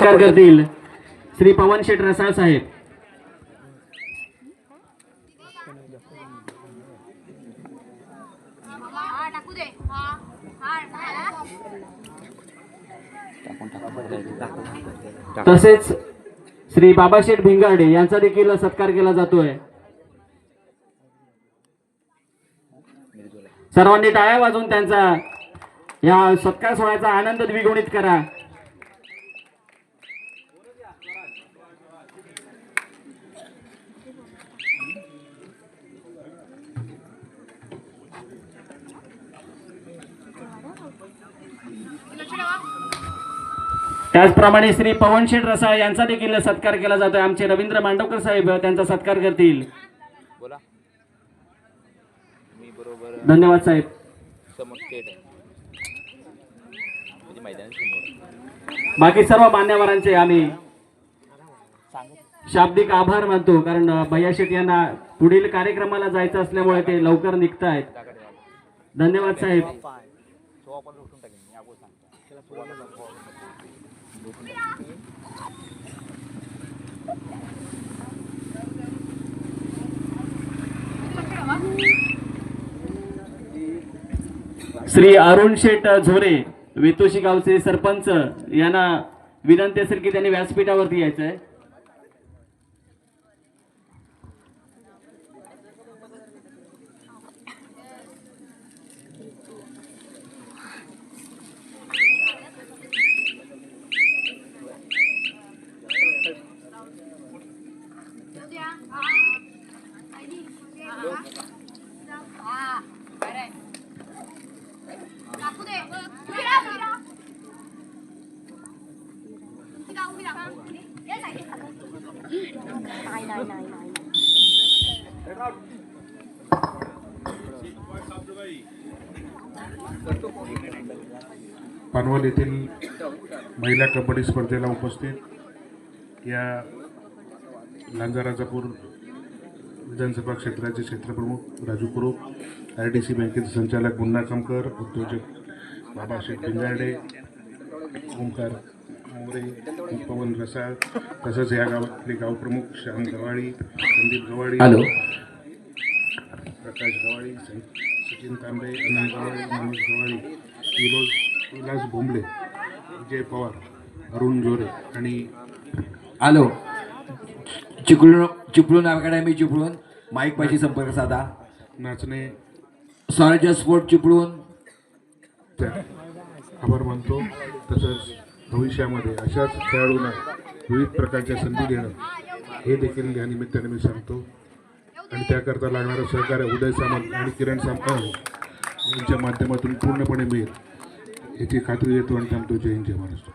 सत्कार करतील. श्री पवन शेठ रसाळ साहेब. तसेच श्री बाबाशेठ भिंगाडे यांचा देखील सत्कार केला जातोय. सर्वांनी टाळ्या वाजवून त्यांचा या सत्कार सोहळ्याचा आनंद द्विगुणित करा. त्याचप्रमाणे श्री पवनशेठ रसाळ यांचा देखील सत्कार केला जातोय. आमचे रवींद्र मांडवकर साहेब त्यांचा सत्कार करतील. धन्यवाद साहेब. म्हणजे बाकी सर्व मान्यवरांचे आम्ही शाब्दिक आभार मानतो कारण भैया शेठ यांना पुढील कार्यक्रमाला जायचं असल्यामुळे ते लवकर निघत आहेत धन्यवाद साहेब. श्री अरुण शेठ झोरे वेतोशी गावचे सरपंच यांना विनंती असेल की त्यांनी व्यासपीठावरती यायचं आहे नाही नाही नाही पानवल येथील महिला कबड्डी स्पर्धेला उपस्थित या लांजाराजापूर विधानसभा क्षेत्राचे क्षेत्रप्रमुख राजू कुरूप आर डी सी बँकेचे संचालक मुन्ना कमकर उद्योजक बाबा शेठ पिंजारडे ओंकार मोरे पवन रसाळ तसंच या गावातले गावप्रमुख श्याम गवाळी संदीप गवाळी हॅलो. प्रकाश गवाळी सचिन तांबे अनंत गवाळी मनोज गवाळी विलोज विलास भोंबले विजय पवार अरुण जोरे आणि hello. Chiplun Chiplun academy Chiplun. Mic पाशी संपर्क साधा. नाचणे. स्वराज्य स्पोर्ट चिपळूण. त्या आभार मानतो. तसंच भविष्यामध्ये अशाच खेळाडूंना विविध प्रकारच्या संधी देणं हे देखील या निमित्ताने मी सांगतो. आणि त्याकरता लागणारं सहकार्य उदय सामंत आणि किरण सामंत यांच्या माध्यमातून पूर्णपणे मिळेल. याची खात्री देतो आणि थांबतो. जय हिंद जय महाराष्ट्र.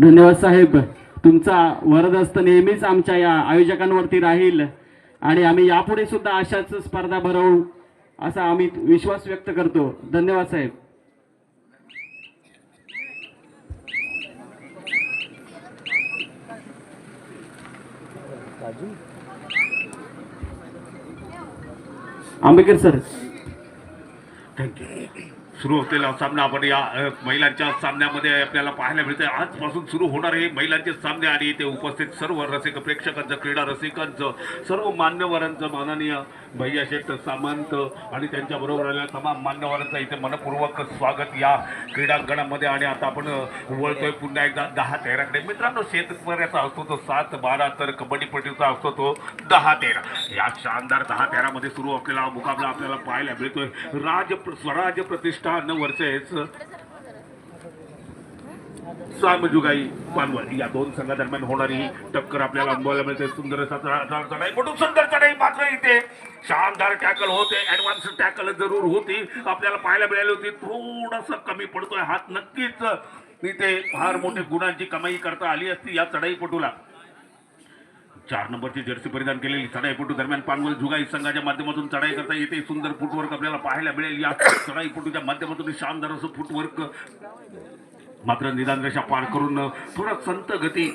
धन्यवाद साहेब. तुमचा वरदस्त नेहमीच आमच्या या आयोजकांवरती राहील. आणि आम्ही यापुढे सुद्धा अशाच स्पर्धा भरवू असा आम्ही विश्वास व्यक्त करतो. धन्यवाद साहेब. आंबेकर सर. थँक्यू. सुरू असलेला सामना. आपण या महिलांच्या सामन्यामध्ये आपल्याला पाहायला मिळते आजपासून सुरू होणारे महिलांचे सामने आणि ते उपस्थित सर्व रसिक प्रेक्षकांचं क्रीडा रसिकांचं सर्व मान्यवरांचं माननीय भैया शेठ सामंत आणि त्यांच्याबरोबर आलेल्या तमाम मान्यवरांचं इथे मनपूर्वक स्वागत या क्रीडांगणामध्ये. आणि आता आपण वळतोय पुन्हा एकदा दहा तेराकडे मित्रांनो शेतकऱ्याचा असतो तो सात बारा तर कबड्डीपट्टीचा असतो तो दहा तेरा. या शानदार दहा तेरामध्ये सुरू असलेला मुकाबला आपल्याला पाहायला मिळतोय. राज स्वराज प्रतिष्ठान वर्षेच स्वामजुगाई मानवल या दोन संघादरम्यान होणारी ही टक्कर आपल्याला अनुभवायला मिळते. सुंदर असा चढा- चढाई म्हणून सुंदर चढाई मात्र इथे. शानदार टॅकल होते. ऍडव्हान्स टॅकल जरूर होती. आपल्याला पाहायला मिळाली होती. थोडस कमी पडतोय हात. नक्कीच इथे फार मोठे गुणांची कमाई करता आली असती या चढाईपटूला. चार नंबरची जर्सी परिधान केलेली चढाईपटू दरम्यान पानवल जुगाई संघाच्या माध्यमातून चढाई करता येते. सुंदर फुटवर्क आपल्याला पाहायला मिळेल या चढाईपटूच्या माध्यमातून. शानदार असं फुटवर्क मात्र निदान रेषा पार करून थोडा संत गती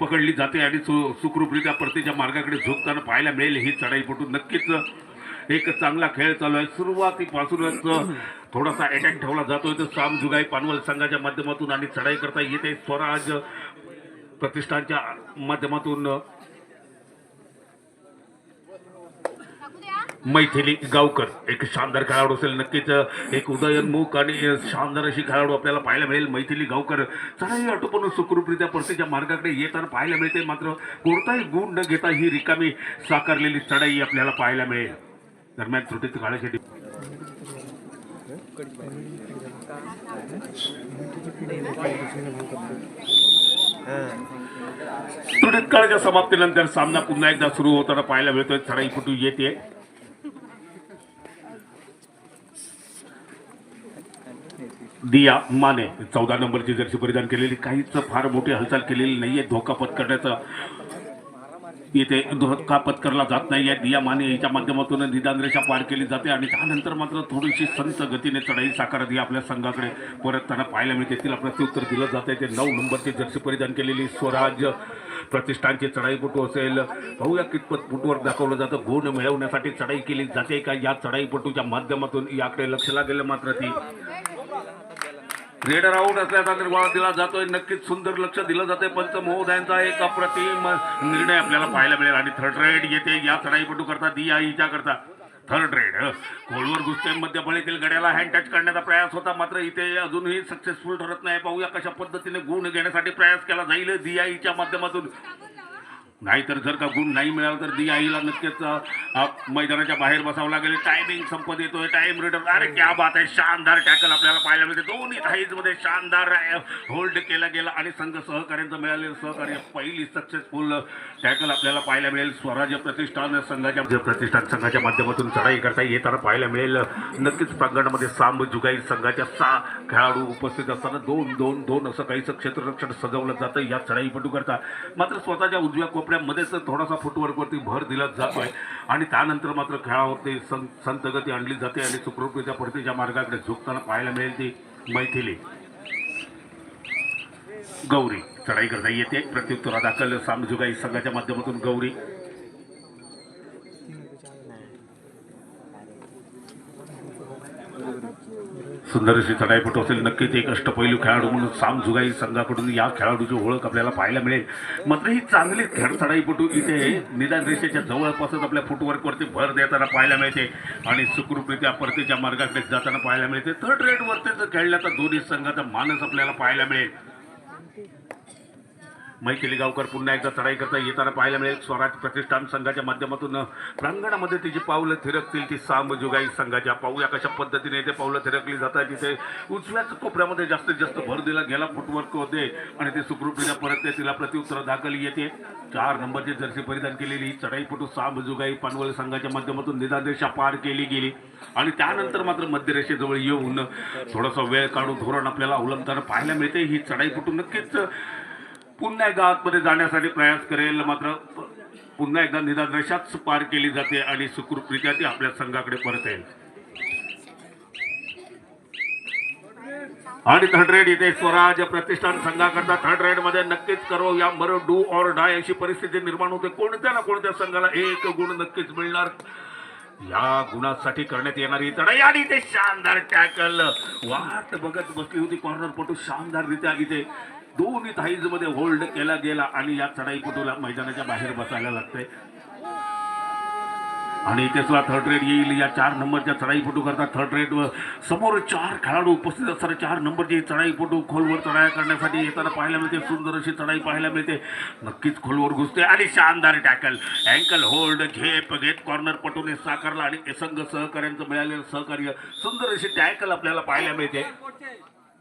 पकडली जाते आणि सु सुखरूपरित्या परतीच्या मार्गाकडे झोपताना पाहायला मिळेल ही चढाईपटू नक्कीच. एक चांगला खेळ चालू आहे. सुरुवातीपासूनच थोडासा अटॅक ठेवला जातोय. तर साम जुगाई पानवल संघाच्या माध्यमातून आणि चढाई करता येते. स्वराज प्रतिष्ठानच्या माध्यमातून टाकू द्या मैथिली गावकर. एक शानदार खेळाडू असेल नक्कीच एक उदयनमुख आणि शानदार अशी खेळाडू आपल्याला पाहायला मिळेल. मैथिली गावकर चढाई आटोपण सुखरूपरित्या परतीच्या मार्गाकडे येताना पाहायला मिळते. मात्र कोणताही गुण न घेता ही रिकामी साकारलेली चढाई आपल्याला पाहायला मिळेल. दरम्यान त्रुटीत काळासाठी त्रुटीत काळाच्या समाप्तीनंतर सामना पुन्हा एकदा सुरू होताना पाहायला मिळतोय. चढाई फुटू येते. दिया माने. चौदा नंबरची जर्सी परिधान केलेली काहीच फार मोठी हालचाल केलेली नाहीये. धोका पत्करण्याचा इथे धोका पत्करला जात आहे दिया माने याच्या माध्यमातून निदान रेषा पार केली जाते आणि त्यानंतर मात्र थोडीशी संत गतीने चढाई साकारत ही आपल्या संघाकडे. परत त्यांना पाहायला मिळते. तिला प्रत्युत्तर दिलं जाते ते नऊ नंबरची जर्सी परिधान केलेली स्वराज प्रतिष्ठानची चढाईपटू असेल. पाहूया कितपत फुटवर दाखवलं जातं. गुण मिळवण्यासाठी चढाई केली जाते का? या चढाईपटूच्या माध्यमातून याकडे लक्ष लागेल मात्र ती. रेडर आऊट असल्याचा निर्वाळ दिला जातोय. नक्कीच सुंदर लक्ष दिलं जाते पंच महोदयांचा एक अप्रतिम निर्णय आपल्याला पाहायला मिळेल. आणि थर्ड रेड येते या चढाईपटू करता दिया हिच्या करता. थर्ड रेड खोलवर घुसते मध्यफळीतील गड्याला हँड टच करण्याचा प्रयास होता. मात्र इथे अजूनही सक्सेसफुल ठरत नाही. पाहूया कशा पद्धतीने गुण घेण्यासाठी प्रयास केला जाईल. दिया माध्यमातून. नाहीतर जर का गुण नाही मिळाला तर दी आईला नक्कीच मैदानाच्या बाहेर बसावं लागेल. टायमिंग संपत येतोय टाइम रिटर्न अरे क्या बात आहे. शानदार टॅकल आपल्याला पाहायला मिळते. दोन्ही थाईजमध्ये शानदार होल्ड केला गेला आणि संघ सहकार्यांचं मिळालेलं सहकार्य. पहिली सक्सेसफुल टॅकल आपल्याला पाहायला मिळेल. स्वराज्य प्रतिष्ठान संघाच्या प्रतिष्ठान संघाच्या माध्यमातून चढाई करता येताना पाहायला मिळेल. नक्कीच प्रांगणामध्ये सांब जुगाई संघाच्या सहा खेळाडू उपस्थित असताना दोन दोन दोन असं काहीचं क्षेत्ररक्षण सजवलं जातं. या चढाईपटू करता मात्र स्वतःच्या उजव्या कोपऱ्यामध्येच थोडासा फुटवर्कवरती भर दिला आहे आणि त्यानंतर मात्र खेळावरती सं संतगती आणली जाते आणि सुखरूपरित्या परतीच्या मार्गाकडे झुकताना पाहायला मिळेल ती मैथिली. गौरी चढाई करता येते. प्रत्युत्तरा दाखल सामजुगाई संघाच्या माध्यमातून गौरी. सुंदर अशी चढाईपटू असेल नक्कीच एक अष्टपैलू खेळाडू म्हणून साम जुगाई संघाकडून या खेळाडूची ओळख आपल्याला पाहायला मिळेल. मात्र ही चांगली खेळ चढाईपटू इथे निदान रेषेच्या जवळपासच आपल्या फुटवर्कवरती भर देताना पाहायला मिळते आणि सुखरूपरित्या परतीच्या मार्गाकडे जाताना पाहायला मिळते. थर्ड रेटवरतीच खेळल्याचा दोन्ही संघाचा मानस आपल्याला पाहायला मिळेल. मैथिली गावकर पुन्हा एकदा चढाई करता येताना पाहायला मिळेल. स्वराज प्रतिष्ठान संघाच्या माध्यमातून प्रांगणामध्ये तिची पावलं थिरकतील ती साम जुगाई संघाच्या पाहूया कशा पद्धतीने ते पावलं थिरकली जातात तिथे उजव्याच कोपऱ्यामध्ये जास्तीत जास्त भर दिला गेला फुटवर्क होते आणि ते सुखरूपरित्या परत ते तिला प्रत्युत्तर दाखल येते. चार नंबरची जर्सी परिधान केलेली ही चढाईपटू साम जुगाई पानवल संघाच्या माध्यमातून निदानरेषा पार केली गेली. आणि त्यानंतर मात्र मध्यरेषेजवळ येऊन थोडासा वेळ काढून धोरण आपल्याला अवलंबताना पाहायला मिळते. ही चढाईपटू नक्कीच पुन्हा एकदा आतमध्ये जाण्यासाठी प्रयास करेल. मात्र पुन्हा एकदा निदान रेषाच पार केली जाते आणि सुखरूपरित्या ती आपल्या संघाकडे परत येईल. आणि थर्ड रेड इथे स्वराज प्रतिष्ठान संघाकरता थर्ड रेडमध्ये नक्कीच करो या मरो डू ऑर डाय अशी परिस्थिती निर्माण होते. कोणत्या ना कोणत्या संघाला एक गुण नक्कीच मिळणार? या गुणासाठी करण्यात येणारी चढाई आणि ते शानदार टॅकल वाट बघत बसली होती कॉर्नर पटू. शानदाररित्या इथे दोन्ही थाईजमध्ये होल्ड केला गेला आणि या चढाईपटूला मैदानाच्या बाहेर बसायला लागतंय. आणि इथे सुद्धा थर्ड रेड येईल. या चार नंबरच्या चढाईपटू करता थर्ड रेड समोर चार खेळाडू उपस्थित असताना चार नंबरची चढाईपटू खोलवर चढाया करण्यासाठी येताना पाहायला मिळते. सुंदर अशी चढाई पाहायला मिळते. नक्कीच खोलवर घुसते आणि शानदार टॅकल अँकल होल्ड झेप घेत कॉर्नर पटूने साकारला आणि संघ सहकार्यांचं मिळालेलं सहकार्य. सुंदर अशी टॅकल आपल्याला पाहायला मिळते.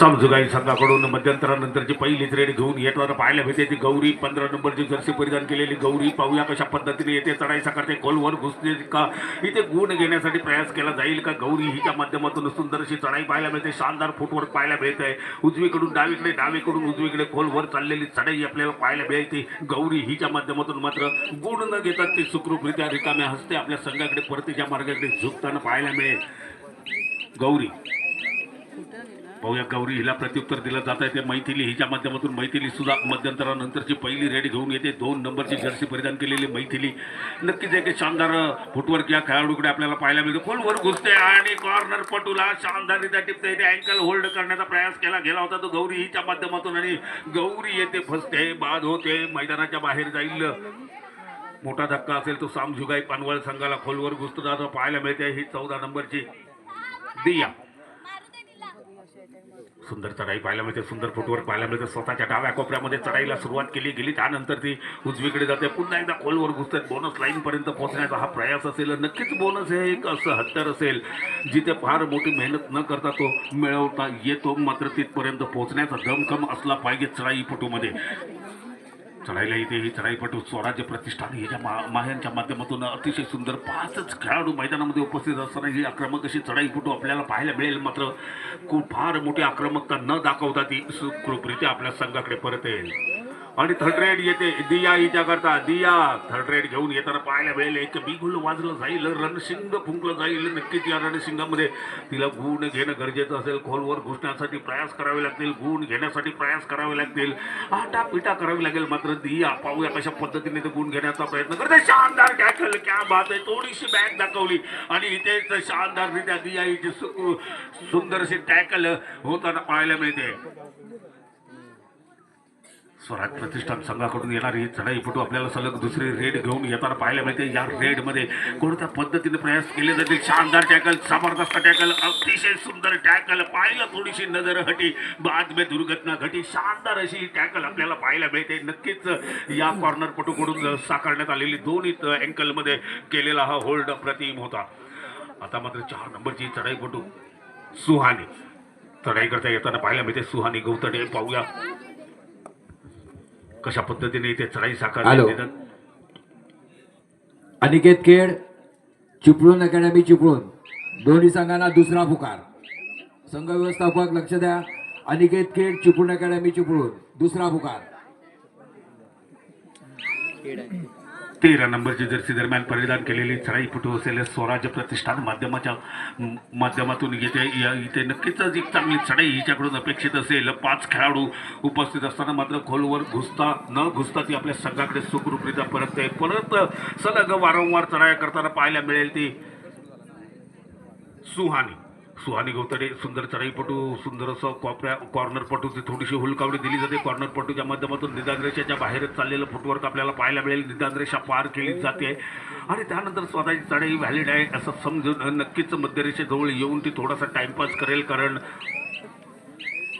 समजुगाई संघाकडून मध्यंतरानंतरची पहिली रेड घेऊन येताना पाहायला भेटते. ती गौरी पंधरा नंबरची जर्सी परिधान केलेली गौरी पाहूया कशा पद्धतीने येते. चढाईचा करते खोलवर घुसते का? इथे गुण घेण्यासाठी प्रयास केला जाईल का? गौरी हिच्या माध्यमातून सुंदरशी चढाई पाहायला मिळते. शानदार फुटवर पाहायला मिळत. आहे उजवीकडून डावीकडे डावीकडून उजवीकडे खोलवर चाललेली चढाई आपल्याला पाहायला मिळते. गौरी हिच्या माध्यमातून मात्र गुण न घेतात ते सुखरूपरित्या रिकाम्या हस्ते आपल्या संघाकडे परतीच्या मार्गाकडे झुकताना पाहायला मिळेल. गौरी पाहूया गौरी हिला प्रत्युत्तर दिलं जात आहे ते मैथिली हिच्या माध्यमातून मैथिली सुद्धा मध्यंतरानंतरची पहिली रेड घेऊन येते. दोन नंबरची जर्सी परिधान केलेली मैथिली. नक्कीच एक शानदार फुटवर्क या खेळाडूकडे आपल्याला पाहायला मिळतो. खोलवर घुसते आणि कॉर्नर पटूला शानदाररित्या टिपते येते अँकल होल्ड करण्याचा प्रयास केला. गेला होता तो गौरी हिच्या माध्यमातून आणि गौरी येते फसते बाद होते मैदानाच्या बाहेर जाईल. मोठा धक्का असेल तो सामझुगाई पानवळ संघाला खोलवर घुसतो. जातो पाहायला मिळते. ही चौदा नंबरची दिया. सुंदर चढाई पाहायला मिळते. सुंदर फुटवर्क पाहायला मिळते. स्वतःच्या डाव्या कोपऱ्यामध्ये चढाईला सुरुवात केली. गेली त्यानंतर ती उजवीकडे जाते. पुन्हा एकदा खोलवर घुसतात बोनस लाईनपर्यंत पोहोचण्याचा हा प्रयास असेल. नक्कीच बोनस हे एक असं हत्यार असेल जिथे फार मोठी मेहनत न करता तो मिळवता येतो. मात्र तिथपर्यंत पोहोचण्याचा दमखम असला पाहिजे चढाईपटूमध्ये. चढाईला येते ही चढाईपटू स्वराज्य प्रतिष्ठान याच्या मा माह्यांच्या माध्यमातून अतिशय सुंदर पाचच खेळाडू मैदानामध्ये उपस्थित असताना ही आक्रमक अशी चढाईपटू आपल्याला पाहायला मिळेल. मात्र खूप फार मोठी आक्रमकता न दाखवता ती सुखरूपरित्या आपल्या संघाकडे परत येईल. आणि थर्ड रेड येते. दिया हिच्या करता. दिया थर्ड रेड घेऊन येताना पाहायला मिळेल. एक बिगुल वाजलं जाईल. रणसिंग फुंकलं जाईल. नक्कीच या रणसिंगामध्ये तिला गुण घेणं गरजेचं असेल. खोलवर घुसण्यासाठी प्रयास करावे लागतील. गुण घेण्यासाठी प्रयास करावे लागतील. आटा पिटा करावी लागेल. मात्र दिया पाहूया कशा पद्धतीने ते गुण घेण्याचा प्रयत्न करते शानदार टॅकल क्या बात आहे. थोडीशी बॅग दाखवली. आणि इथेच शानदाररित्या दिया हिची सु- सुंदरशी टॅकल होताना पाहायला मिळते. स्वराज प्रतिष्ठान संघाकडून येणारी ही चढाईपटू आपल्याला सलग दुसरी रेड घेऊन येताना पाहायला मिळते. या रेडमध्ये कोणत्या पद्धतीने प्रयास केले जातील? शानदार टॅकल जबरदस्त टॅकल अतिशय सुंदर टॅकल पाहिलं थोडीशी नजर हटी. बाद में दुर्घटना घटी. शानदार अशी टॅकल आपल्याला पाहायला मिळते. नक्कीच या कॉर्नर पटूकडून साकारण्यात आलेली दोन्ही अँकलमध्ये केलेला हा होल्ड प्रतिम होता. आता मात्र चार नंबरची चढाईपटू सुहानी. चढाई करता येताना पाहायला मिळते. सुहानी गौतडे पाहूया. कशा पद्धतीने इथे चढाई साकार हॅलो. अनिकेत खेड चिपळूण अकॅडमी चिपळूण. दोन्ही संघांना दुसरा पुकार. संघ व्यवस्थापक लक्ष द्या. अनिकेत खेड चिपळूण अकॅडमी चिपळूण. दुसरा पुकार. तेरा नंबरची जर्सी दरम्यान परिधान केलेली चढाईपटू असेल स्वराज्य प्रतिष्ठान माध्यमाच्या माध्यमातून येते. या- इथे नक्कीच एक चांगली चढाई हिच्याकडून अपेक्षित असेल. पाच खेळाडू उपस्थित असताना मात्र खोलवर घुसता न घुसता ती आपल्या संघाकडे सुखरूपरित्या परत परत सलग वारंवार चढाया करताना पाहायला मिळेल ती सुहानी. सुहानी गौतडे सुंदर चढाईपटू सुंदर असं कॉपऱ्या कॉर्नर पटूची थोडीशी हुलकावडी दिली जाते. कॉर्नर पटूच्या माध्यमातून निदान रेषेच्या बाहेरच चाललेलं फुटवर्क आपल्याला पाहायला मिळेल. निदान रेषा पार केली जाते. आणि त्यानंतर स्वतःची चढाई व्हॅलिड आहे असं समजून नक्कीच मध्यरेषेजवळ येऊन ती थोडासा टाइमपास करेल कारण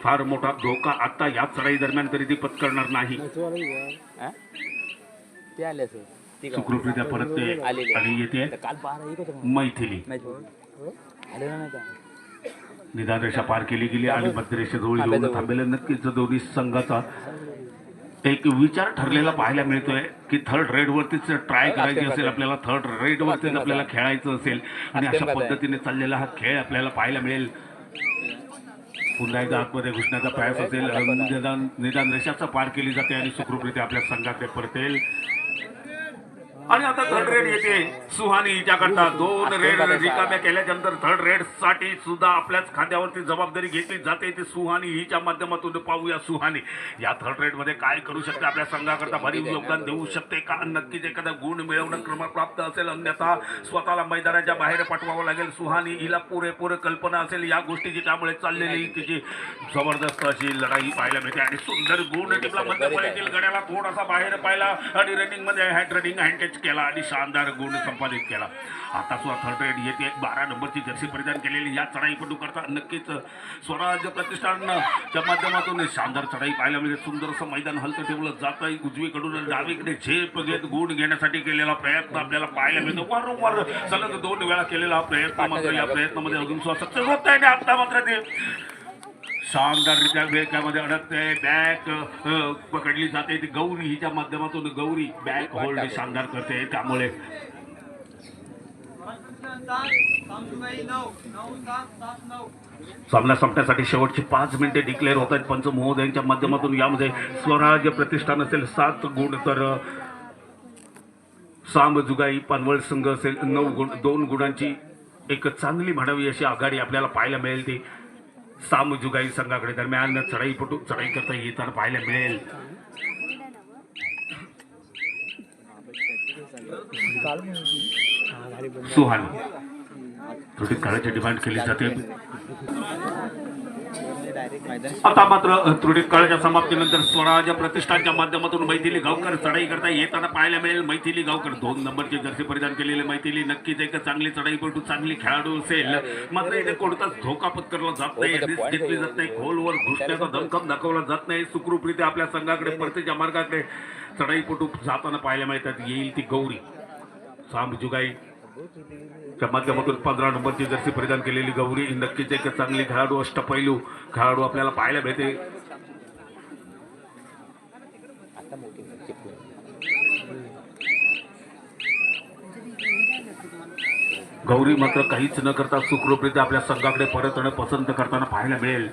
फार मोठा धोका आता या चढाई दरम्यान तरी ती पत्करणार नाही. ते ती सुखरूपरित्या परत ते आलेली. आणि येते मैथिली. मॅच आले ना नाही का निदान रेषा पार केली गेली आणि मध्यरेषेजवळ येऊन थांबलेल्या नक्कीच दोन्ही संघाचा एक विचार ठरलेला पाहायला मिळतोय की थर्ड रेडवरतीच ट्राय करायची असेल आपल्याला थर्ड रेडवरतीच आपल्याला खेळायचं असेल आणि अशा पद्धतीने चाललेला हा खेळ आपल्याला पाहायला मिळेल. पुन्हा एकदा आतमध्ये घुसण्याचा प्रयास असेल. निदान निदान रेषाचा पार केली जाते आणि सुखरूपरित्या आपल्या संघाकडे परतेल. आणि आता थर्ड रेड येते. सुहानी हिच्याकरता दोन रेड रिकाम्या केल्याच्यानंतर थर्ड रेडसाठी सुद्धा आपल्याच खांद्यावरती जबाबदारी घेतली जाते ती सुहानी हिच्या माध्यमातून पाहूया सुहानी. या थर्ड रेडमध्ये काय करू शकते? आपल्या संघाकरता भरीव योगदान देऊ शकते का? नक्कीच एखादा गुण मिळवणं क्रमप्राप्त असेल अन्यथा स्वतःला मैदानाच्या बाहेर पाठवावं लागेल. सुहानी हिला पुरेपूर कल्पना असेल या गोष्टीची. त्यामुळे चाललेली तिची जबरदस्त अशी लढाई पाहायला मिळते. आणि सुंदर गुण टिपला मध्यपळीतील गड्याला थोडासा बाहेर पाहिला आणि रनिंगमध्ये हँड रनिंग हँड केला आणि शानदार गुण संपादित केला. आता सुद्धा थर्ड रेड येते बारा नंबरची जर्सी परिधान केलेली या चढाईपटू करता नक्कीच स्वराज्य प्रतिष्ठानच्या माध्यमातून शानदार चढाई पाहायला मिळते. सुंदरसं मैदान हलतं ठेवलं जात आहे उजवीकडून आणि डावीकडे झेप घेत गुण घेण्यासाठी केलेला प्रयत्न आपल्याला पाहायला मिळतो. वारंवार सलग दोन वेळा केलेला हा प्रयत्न मात्र या प्रयत्नामध्ये अजून सुद्धा सक्सेस होत आहे आणि आता मात्र ते शानदाररित्या वेगामध्ये अडकते. बॅक पकडली जाते. ती गौरी हिच्या माध्यमातून गौरी बॅक होल्ड शानदार करते. त्यामुळे सामना संपण्यासाठी शेवटची पाच मिनिटे डिक्लेअर होत आहेत. पंच महोदयांच्या माध्यमातून यामध्ये स्वराज्य प्रतिष्ठान असेल सात गुण तर सांब जुगाई पानवळ संघ असेल नऊ गुण दोन गुणांची एक चांगली म्हणावी अशी आघाडी आपल्याला पाहायला मिळेल ती. साम जुगाई संघाकडे दरम्यान चढाईपटू चढाई करता येताना पाहायला मिळेल. सुहान. थोडी काळाची डिमांड केली जाते. आता मात्र त्रुटी काळाच्या समाप्तीनंतर स्वराज्य प्रतिष्ठानच्या माध्यमातून मैथिली गावकर चढाई करता येताना पाहायला मिळेल मैथिली गावकर. दोन नंबरची जर्सी परिधान केलेली मैथिली. नक्कीच एक चांगली चढाईपटू चांगली खेळाडू असेल. मात्र इथे कोणताच धोका पत्करला जात नाही. रिस्क घेतली जात नाही. खोलवर घुसण्याचा दमखम दाखवला जात नाही. सुखरूपरित्या आपल्या संघाकडे परतीच्या मार्गाकडे चढाईपटू जाताना पाहायला मिळतात. येईल ती गौरी. सांब जुगाई च्या माध्यमातून पंधरा नंबरची जर्सी परिधान केलेली गौरी नक्कीच एक चांगली खेळाडू अष्टपैलू खेळाडू आपल्याला पाहायला मिळते गौरी मात्र काहीच न करता सुखरूपरित्या आपल्या संघाकडे परतणं पसंत करताना पाहायला मिळेल.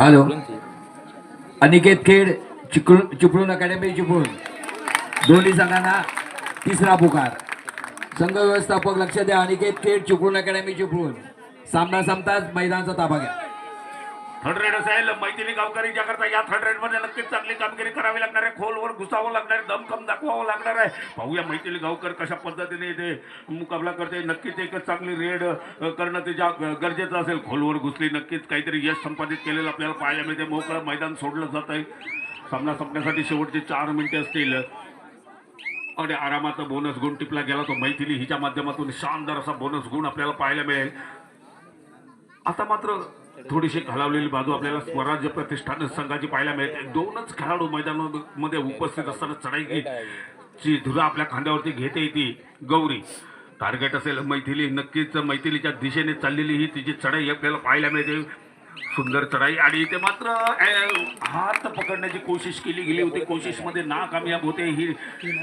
हॅलो. अनिकेत खेड चिपळूण चिपळूण अकॅडमी चिपळूण. दोन्ही संघांना तिसरा पुकार. संघ व्यवस्थापक लक्ष द्या. अनिकेत खेड चिपळूण अकॅडमी चिपळूण. सामना संपताच मैदानाचा ताबा घ्या. थर्ड रेड असेल मैथिली गावकरी करता या थर्ड रेडमध्ये नक्कीच चांगली कामगिरी करावी लागणार आहे. खोलवर घुसावं लागणार आहे दमखम दाखवावं लागणार आहे. पाहूया मैथिली गावकर कशा पद्धतीने इथे मुकाबला करते. नक्कीच एक चांगली रेड करणं तिच्या ग- गरजेचं असेल. खोलवर घुसली नक्कीच काहीतरी यश संपादित केलेलं आपल्याला पाहायला मिळते. मोकळं मैदान सोडलं जात आहे. सामना संपण्यासाठी शेवटचे चार मिनिटे असतील. आणि आरामात बोनस गुण टिपला गेला तो मैथिली हिच्या माध्यमातून शानदार असा बोनस गुण आपल्याला पाहायला मिळेल. आता मात्र थोडीशी खालावलेली बाजू आपल्याला स्वराज्य प्रतिष्ठान संघाची पाहायला मिळते. दोनच खेळाडू मैदानामध्ये उपस्थित असताना चढाई ची धुरा आपल्या खांद्यावरती घेते ती गौरी. टार्गेट असेल मैथिली नक्कीच मैथिलीच्या दिशेने चाललेली ही तिची चढाई आपल्याला पाहायला मिळते. सुंदर चढाई आणि इथे मात्र हात पकडण्याची कोशिश केली गेली होती. कोशिशमध्ये नाकामयाब होते. ही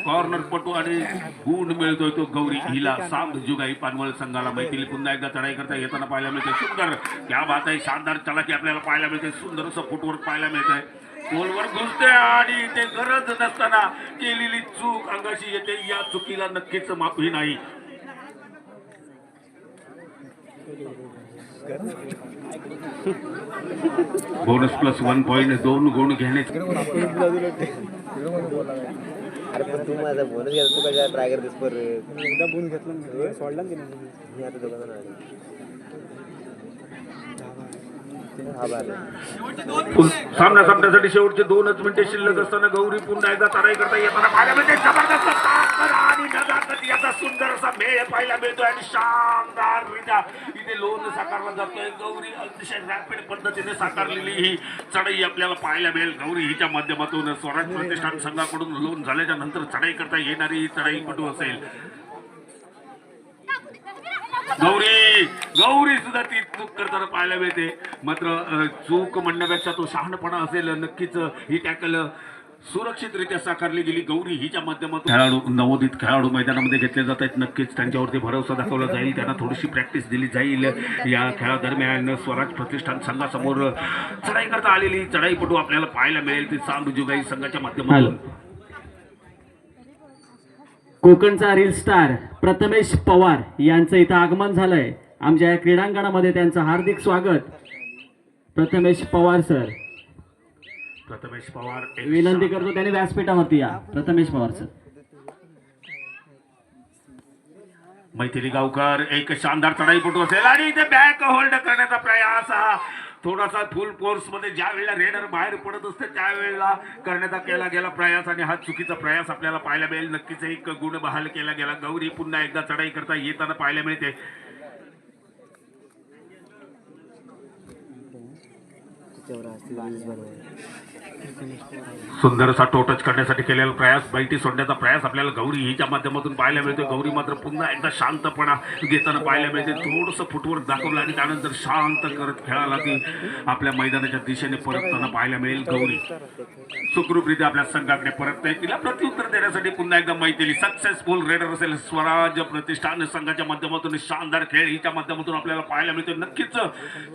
कॉर्नर पटू आणि गुण मिळतोय तो गौरी. हिला सांब जुगाई पानवळ संघाला मैथिली पुन्हा एकदा चढाई करता येताना पाहायला मिळते. सुंदर. त्या बात आहे. शानदार चलाकी आपल्याला पाहायला मिळते. सुंदर असं फुटवर्क पाहायला मिळत गोलवर घुसते आणि ते गरज नसताना केलेली चूक अंगाशी येते. या चुकीला नक्कीच माफी नाही. बोनस प्लस वन पॉईंट दोन गुण घेणे. अरे पण तू माझा बोनस घ्या तू कशा ट्राय करतेस पर एकदा बोन घेतला सोडला की नाही मी आता सामना सामन्यासाठी शेवटचे दोनच मिनिटे शिल्लक असताना गौरी पुन्हा एकदा चढाई करता येताना पाहायला मिळते. जबरदस्त आणि नजाकत याचा सुंदर असा मेळ पाहायला मिळतोय आणि शानदार रित्या इथे लोन साकारला जातोय. गौरी अतिशय रॅपिड पद्धतीने साकारलेली ही चढाई आपल्याला पाहायला मिळेल. गौरी हिच्या माध्यमातून स्वराज प्रतिष्ठान संघाकडून लोन झाल्याच्यानंतर चढाई करता येणारी ही चढाईपटू असेल. गौरी गौरी सुद्धा ती चूक करताना पाहायला मिळते. मात्र चूक म्हणण्यापेक्षा तो शहाणपणा असेल नक्कीच ही टॅकल सुरक्षितरित्या साकारली गेली. गौरी हिच्या माध्यमातून खेळाडू नवोदित खेळाडू मैदानामध्ये घेतले जात आहेत. नक्कीच त्यांच्यावरती भरोसा दाखवला जाईल. त्यांना थोडीशी प्रॅक्टिस दिली जाईल. या खेळादरम्यान स्वराज प्रतिष्ठान संघासमोर चढाई करता आलेली चढाईपटू आपल्याला पाहायला मिळेल. ती सांब जुगाई संघाच्या माध्यमातून. कोकणचा रील स्टार प्रथमेश पवार यांचं इथं आगमन झालंय. आमच्या या क्रीडांगणामध्ये त्यांचं हार्दिक स्वागत. प्रथमेश पवार सर. प्रथमेश पवार एक विनंती करतो त्यांनी व्यासपीठावरती या. प्रथमेश पवार सर. मैथिली गावकर एक शानदार चढाईपटू असेल आणि इथे बॅक होल्ड करण्याचा प्रयास हा. थोडासा फुल फोर्समध्ये ज्या वेळेला रेडर बाहेर पडत असते त्यावेळेला करण्याचा केला गेला प्रयास आणि हा चुकीचा प्रयास आपल्याला पाहायला मिळेल. नक्कीच एक गुण बहाल केला गेला. गौरी पुन्हा एकदा चढाई करता येताना पाहायला मिळते. सुंदरसा टोटच करण्यासाठी केलेला प्रयास बैठी सोडण्याचा प्रयास आपल्याला गौरी हिच्या माध्यमातून पाहायला मिळतो गौरी मात्र पुन्हा एकदा शांतपणा घेताना पाहायला मिळते थोडंसं फुटवर दाखवलं आणि त्यानंतर शांत करत खेळाला ती आपल्या मैदानाच्या दिशेने परतताना पाहायला मिळेल गौरी. सुखरूपरित्या आपल्या संघाकडे परतते तिला प्रत्युत्तर देण्यासाठी पुन्हा एकदा मैथिली सक्सेसफुल रेडर असेल स्वराज प्रतिष्ठान संघाच्या माध्यमातून. शानदार खेळ हिच्या माध्यमातून आपल्याला पाहायला मिळतो नक्कीच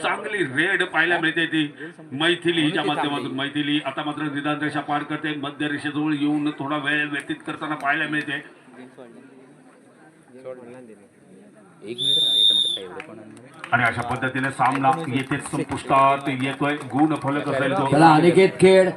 चांगली रेड पाहायला मिळते ती. मैथिली हिच्या माध्यमातून मैथिली आता मात्र निदान रेषा पार करते. मध्य रेषेजवळ येऊन थोडा वेळ व्यतीत करताना पाहायला मिळते. आणि अशा पद्धतीने सामना येथेच संपुष्टात येतोय. गुण फलक असेल तो. अनिकेत खेड.